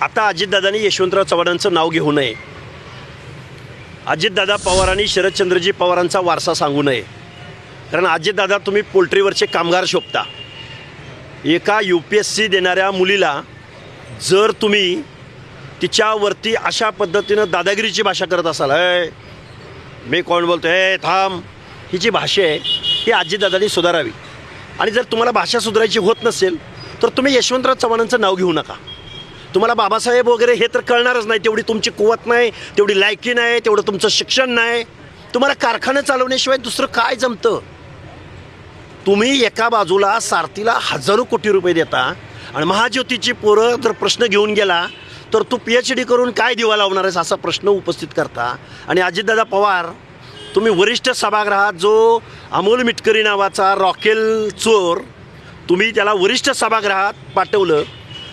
आता अजितदादांनी यशवंतराव चव्हाणांचं नाव घेऊ नये. अजितदादा पवारांनी शरदचंद्रजी पवारांचा वारसा सांगू नये. कारण अजितदादा तुम्ही पोल्ट्रीवरचे कामगार शोभता. एका यू पी एस सी देणाऱ्या मुलीला जर तुम्ही तिच्यावरती अशा पद्धतीनं दादागिरीची भाषा करत असाल अय मी कोण बोलतो ए थांब. ही जी भाषा आहे ही अजितदादांनी सुधारावी. आणि जर तुम्हाला भाषा सुधारायची होत नसेल तर तुम्ही यशवंतराव चव्हाणांचं नाव घेऊ नका. तुम्हाला बाबासाहेब वगैरे हे तर कळणारच नाही. तेवढी तुमची कुवत नाही तेवढी लायकी नाही तेवढं तुमचं शिक्षण नाही. तुम्हाला कारखाना चालवण्याशिवाय दुसरं काय जमतं? तुम्ही एका बाजूला सारथीला हजारो कोटी रुपये देता आणि महाज्योतीची पोरं जर प्रश्न घेऊन गेला तर तू पी एच डी करून काय दिवा लावणार आहेस असा प्रश्न उपस्थित करता. आणि अजितदादा पवार तुम्ही वरिष्ठ सभागृहात जो अमोल मिटकरी नावाचा रॉकेल चोर तुम्ही त्याला वरिष्ठ सभागृहात पाठवलं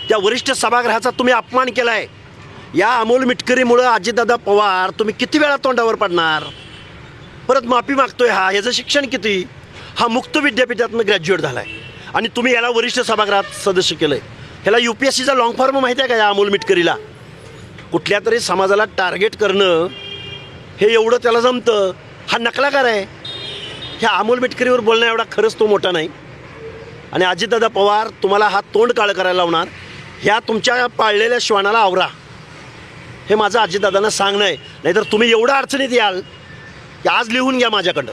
त्या वरिष्ठ सभागृहाचा तुम्ही अपमान केला आहे या अमोल मिटकरीमुळं अजितदादा पवार तुम्ही किती वेळा तोंडावर पडणार? परत माफी मागतोय हा याचं शिक्षण किती? हा मुक्त विद्यापीठातनं ग्रॅज्युएट झाला आहे आणि तुम्ही याला वरिष्ठ सभागृहात सदस्य केलं आहे ह्याला यू पी एस सीचा लॉंग फॉर्म माहिती आहे का या अमोल मिटकरीला? कुठल्या तरी समाजाला टार्गेट करणं हे एवढं त्याला जमतं. हा नकलाकार आहे. ह्या अमोल मिटकरीवर बोलणं एवढा खरंच तो मोठा नाही. आणि अजितदादा पवार तुम्हाला हा तोंड काळ करायला लावणार. ह्या तुमच्या पाळलेल्या श्वानाला आवरा. हे माझं आजीदादांना सांगणं आहे. नाहीतर तुम्ही एवढं अडचणीत याल की आज लिहून घ्या माझ्याकडं.